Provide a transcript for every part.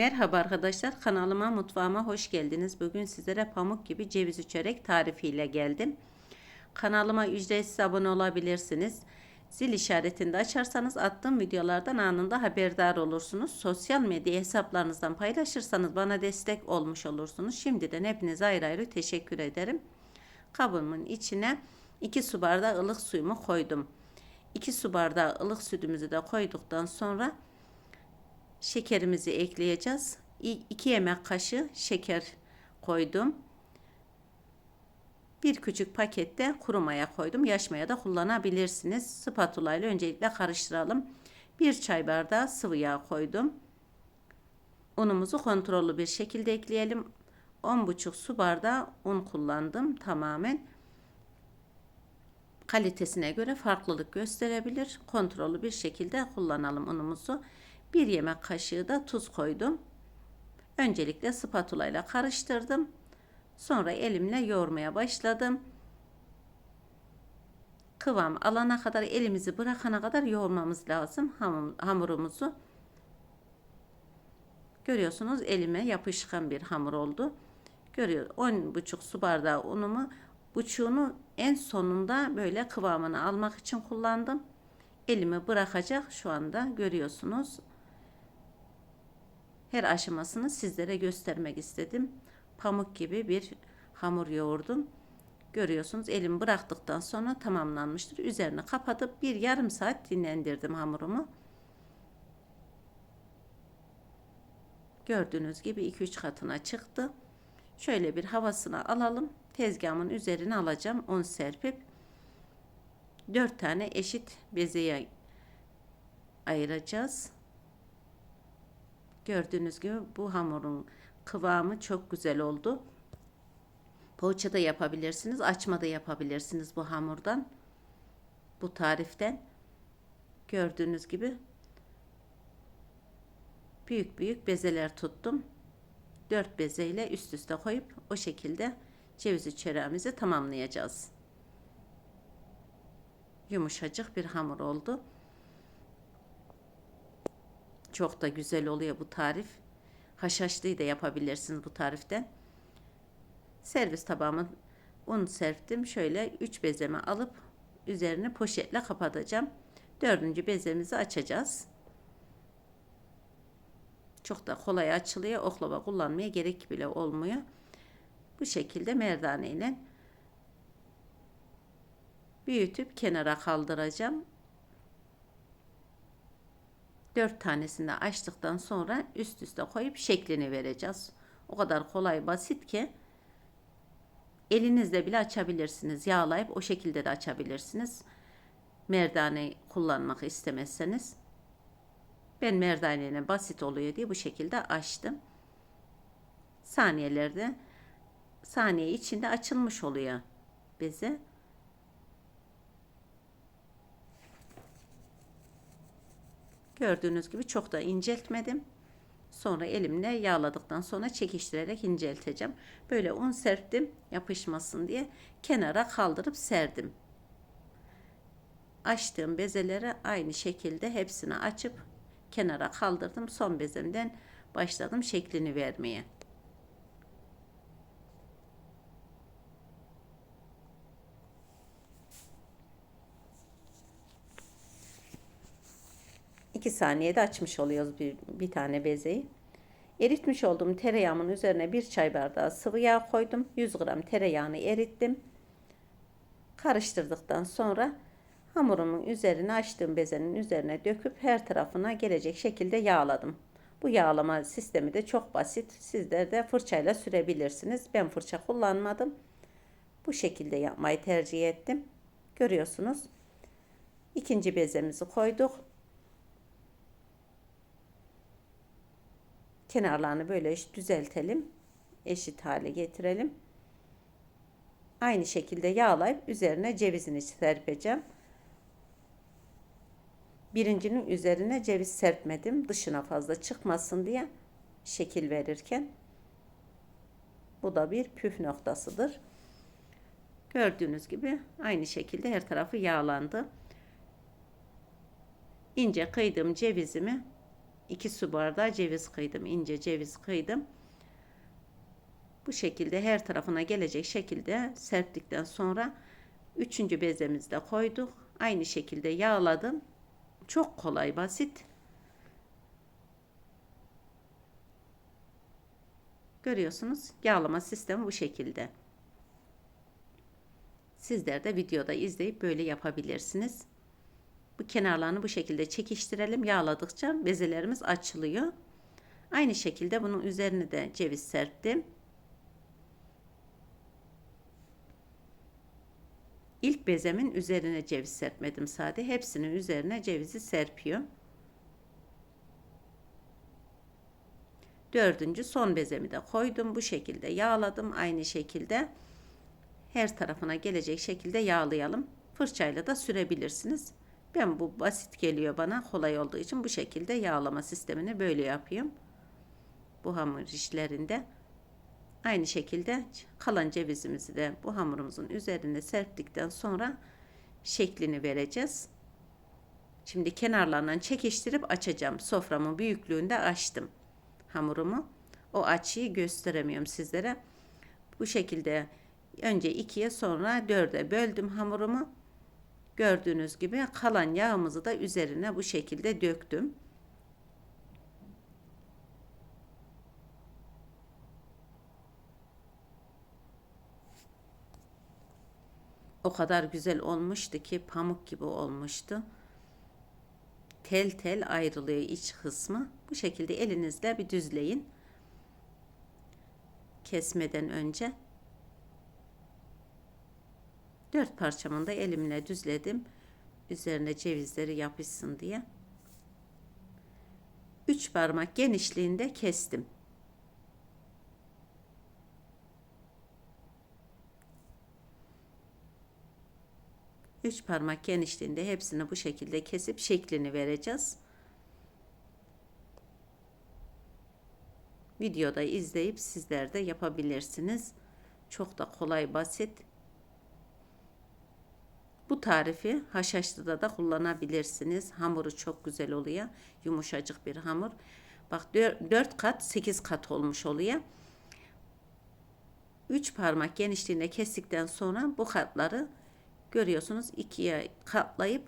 Merhaba arkadaşlar kanalıma mutfağıma hoş geldiniz. Bugün sizlere pamuk gibi cevizi çörek tarifiyle geldim. Kanalıma ücretsiz abone olabilirsiniz. Zil işaretini de açarsanız attığım videolardan anında haberdar olursunuz. Sosyal medya hesaplarınızdan paylaşırsanız bana destek olmuş olursunuz. Şimdiden hepinize ayrı ayrı teşekkür ederim. Kabımın içine 2 su bardağı ılık suyumu koydum. 2 su bardağı ılık sütümüzü de koyduktan sonra şekerimizi ekleyeceğiz. 2 yemek kaşığı şeker koydum. Bir küçük pakette kuru maya koydum. Yaş maya da kullanabilirsiniz. Spatula ile öncelikle karıştıralım. Bir çay bardağı sıvı yağ koydum. Unumuzu kontrollü bir şekilde ekleyelim. 10,5 su bardağı un kullandım tamamen. Kalitesine göre farklılık gösterebilir. Kontrollü bir şekilde kullanalım unumuzu. Bir yemek kaşığı da tuz koydum. Öncelikle spatula ile karıştırdım. Sonra elimle yoğurmaya başladım. Kıvam alana kadar elimizi bırakana kadar yoğurmamız lazım hamurumuzu. Görüyorsunuz elime yapışkan bir hamur oldu. Görüyor 10,5 su bardağı unumu buçuğunu en sonunda böyle kıvamını almak için kullandım. Elimi bırakacak şu anda görüyorsunuz. Her aşamasını sizlere göstermek istedim. Pamuk gibi bir hamur yoğurdum. Görüyorsunuz elimi bıraktıktan sonra tamamlanmıştır. Üzerine kapatıp bir yarım saat dinlendirdim hamurumu. Gördüğünüz gibi 2-3 katına çıktı. Şöyle bir havasını alalım. Tezgahımın üzerine alacağım. Un serpip 4 tane eşit bezeye ayıracağız. Gördüğünüz gibi bu hamurun kıvamı çok güzel oldu. Poğaça da yapabilirsiniz, açma da yapabilirsiniz bu hamurdan. Bu tariften. Gördüğünüz gibi büyük büyük bezeler tuttum. Dört bezeyle üst üste koyup o şekilde cevizi çöreğimizi tamamlayacağız. Yumuşacık bir hamur oldu. Çok da güzel oluyor bu tarif. Haşhaşlıyı da yapabilirsiniz bu tariften. Servis tabağımı un serptim. Şöyle 3 bezemi alıp üzerine poşetle kapatacağım. Dördüncü bezemizi açacağız. Çok da kolay açılıyor. Oklava kullanmaya gerek bile olmuyor. Bu şekilde merdane ile büyütüp kenara kaldıracağım. 4 tanesini de açtıktan sonra üst üste koyup şeklini vereceğiz. O kadar kolay basit ki elinizle bile açabilirsiniz. Yağlayıp o şekilde de açabilirsiniz. Merdane kullanmak istemezseniz. Ben merdaneyle basit oluyor diye bu şekilde açtım. Saniyelerde saniye içinde açılmış oluyor beze. Gördüğünüz gibi çok da inceltmedim. Sonra elimle yağladıktan sonra çekiştirerek incelteceğim. Böyle un serptim yapışmasın diye kenara kaldırıp serdim. Açtığım bezeleri aynı şekilde hepsini açıp kenara kaldırdım. Son bezemden başladım şeklini vermeye. 2 saniyede açmış oluyoruz bir, bir tane bezeyi. Eritmiş olduğum tereyağımın üzerine bir çay bardağı sıvı yağ koydum. 100 gram tereyağını erittim. Karıştırdıktan sonra hamurumun üzerine açtığım bezenin üzerine döküp her tarafına gelecek şekilde yağladım. Bu yağlama sistemi de çok basit. Sizler de fırçayla sürebilirsiniz. Ben fırça kullanmadım. Bu şekilde yapmayı tercih ettim. Görüyorsunuz. İkinci bezemizi koyduk. Kenarlarını böyle düzeltelim. Eşit hale getirelim. Aynı şekilde yağlayıp üzerine cevizini serpeceğim. Birincinin üzerine ceviz serpmedim. Dışına fazla çıkmasın diye şekil verirken. Bu da bir püf noktasıdır. Gördüğünüz gibi aynı şekilde her tarafı yağlandı. İnce kıydığım cevizimi 2 su bardağı ceviz kıydım. ince ceviz kıydım. Bu şekilde her tarafına gelecek şekilde serptikten sonra üçüncü bezemizi de koyduk. Aynı şekilde yağladım. Çok kolay basit. Görüyorsunuz yağlama sistemi bu şekilde. Sizler de videoda izleyip böyle yapabilirsiniz. Bu kenarlarını bu şekilde çekiştirelim. Yağladıkça bezelerimiz açılıyor. Aynı şekilde bunun üzerine de ceviz serptim. İlk bezemin üzerine ceviz serpmedim sade. Hepsinin üzerine cevizi serpiyorum. Dördüncü son bezemi de koydum. Bu şekilde yağladım. Aynı şekilde her tarafına gelecek şekilde yağlayalım. Fırçayla da sürebilirsiniz. Ben bu basit geliyor bana kolay olduğu için bu şekilde yağlama sistemini böyle yapıyorum. Bu hamur işlerinde. Aynı şekilde kalan cevizimizi de bu hamurumuzun üzerine serptikten sonra şeklini vereceğiz. Şimdi kenarlarından çekiştirip açacağım. Soframın büyüklüğünde açtım hamurumu. O açıyı gösteremiyorum sizlere. Bu şekilde önce ikiye sonra dörde böldüm hamurumu. Gördüğünüz gibi kalan yağımızı da üzerine bu şekilde döktüm. O kadar güzel olmuştu ki pamuk gibi olmuştu. Tel tel ayrılıyor iç kısmı. Bu şekilde elinizle bir düzleyin. Kesmeden önce. Dört parçamını da elimle düzledim. Üzerine cevizleri yapışsın diye. Üç parmak genişliğinde kestim. 3 parmak genişliğinde hepsini bu şekilde kesip şeklini vereceğiz. Videoda izleyip sizler de yapabilirsiniz. Çok da kolay basit. Bu tarifi haşhaşlıda da kullanabilirsiniz. Hamuru çok güzel oluyor. Yumuşacık bir hamur. Bak 4 kat 8 kat olmuş oluyor. 3 parmak genişliğinde kestikten sonra bu katları görüyorsunuz ikiye katlayıp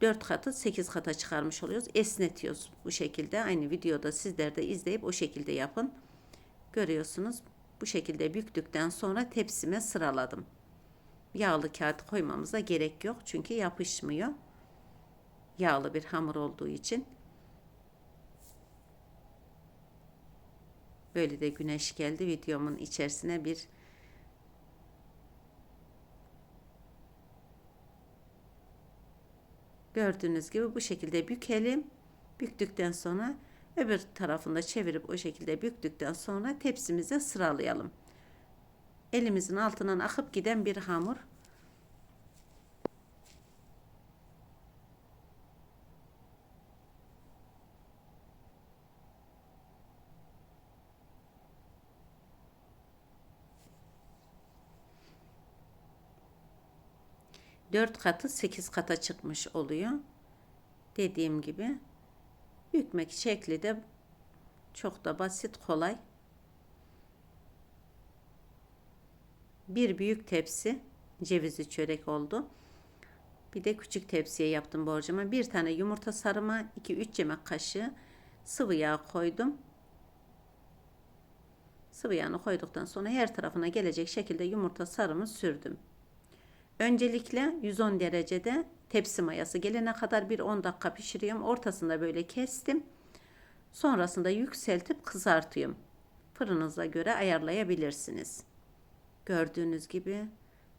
4 katı 8 kata çıkarmış oluyoruz. Esnetiyoruz bu şekilde. Aynı videoda sizler de izleyip o şekilde yapın. Görüyorsunuz bu şekilde büktükten sonra tepsime sıraladım. Yağlı kağıt koymamıza gerek yok çünkü yapışmıyor. Yağlı bir hamur olduğu için. Böyle de güneş geldi videomun içerisine bir Gördüğünüz gibi bu şekilde bükelim. Büktükten sonra öbür tarafında çevirip o şekilde büktükten sonra tepsimize sıralayalım. Elimizin altından akıp giden bir hamur. Dört katı sekiz kata çıkmış oluyor. Dediğim gibi bükmek şekli de çok da basit kolay. Bir büyük tepsi cevizli çörek oldu. Bir de küçük tepsiye yaptım borcama. Bir tane yumurta sarıma 2-3 yemek kaşığı sıvı yağ koydum. Sıvı yağını koyduktan sonra her tarafına gelecek şekilde yumurta sarımı sürdüm. Öncelikle 110 derecede tepsi mayası gelene kadar bir 10 dakika pişiriyorum. Ortasında böyle kestim. Sonrasında yükseltip kızartıyorum. Fırınıza göre ayarlayabilirsiniz. Gördüğünüz gibi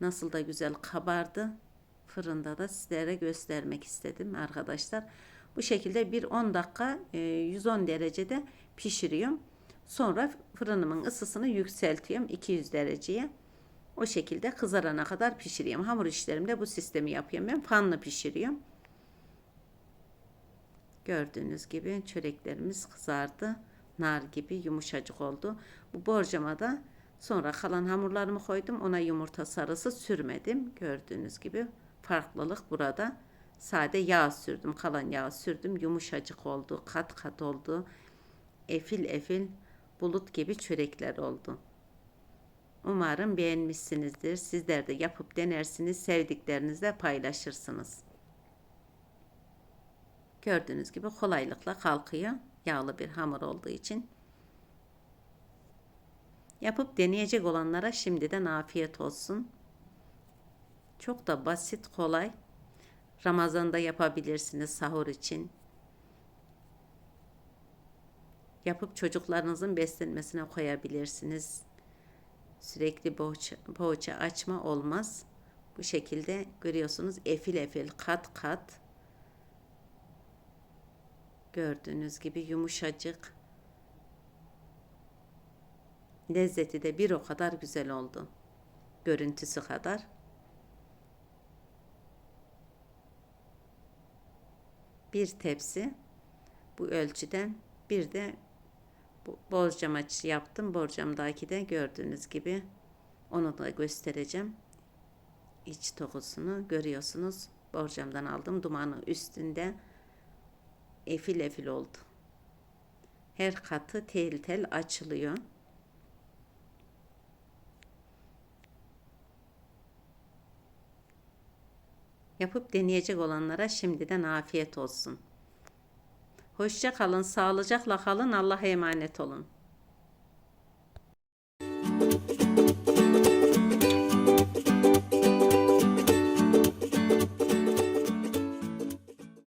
nasıl da güzel kabardı. Fırında da sizlere göstermek istedim arkadaşlar. Bu şekilde bir 10 dakika 110 e, derecede pişiriyorum. Sonra fırınımın ısısını yükseltiyorum 200 dereceye. O şekilde kızarana kadar pişiriyorum. Hamur işlerimde bu sistemi yapıyorum. Ben fanlı pişiriyorum. Gördüğünüz gibi çöreklerimiz kızardı. Nar gibi yumuşacık oldu. Bu borcamada sonra kalan hamurlarımı koydum. Ona yumurta sarısı sürmedim. Gördüğünüz gibi farklılık burada. Sade yağ sürdüm. Kalan yağ sürdüm. Yumuşacık oldu. Kat kat oldu. Efil efil bulut gibi çörekler oldu. Umarım beğenmişsinizdir. Sizler de yapıp denersiniz. Sevdiklerinizle paylaşırsınız. Gördüğünüz gibi kolaylıkla kalkıyor. Yağlı bir hamur olduğu için. Yapıp deneyecek olanlara şimdiden afiyet olsun. Çok da basit, kolay. Ramazan'da yapabilirsiniz sahur için. Yapıp çocuklarınızın beslenmesine koyabilirsiniz. Sürekli poğaça, poğaça açma olmaz. Bu şekilde görüyorsunuz efil efil kat kat. Gördüğünüz gibi yumuşacık. Lezzeti de bir o kadar güzel oldu. Görüntüsü kadar. Bir tepsi bu ölçüden bir de borcam açı yaptım. Borcamdaki de gördüğünüz gibi onu da göstereceğim. İç dokusunu görüyorsunuz. Borcamdan aldım. Dumanı üstünde efil efil oldu. Her katı tel tel açılıyor. Yapıp deneyecek olanlara şimdiden afiyet olsun. Hoşça kalın, sağlıcakla kalın, Allah'a emanet olun.